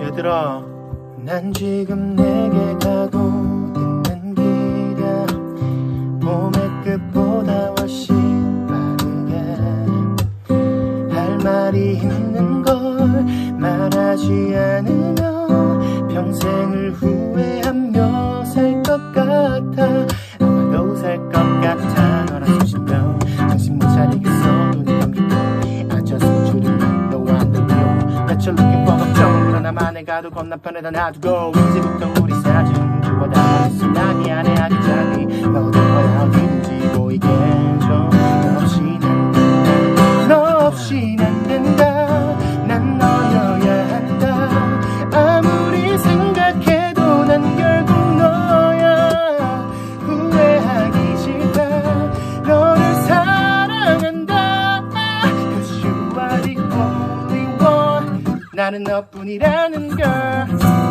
얘들아 난 지금 내게 가고 있는 길이야. 봄의 끝보다 훨씬 빠르게. 할 말이 있는 걸 말하지 않으면 평생을 후회하며 살 것 같아 나만의 가도 건너편에다 놔두고 이제부터 우리 사진 나는 너뿐이라는 걸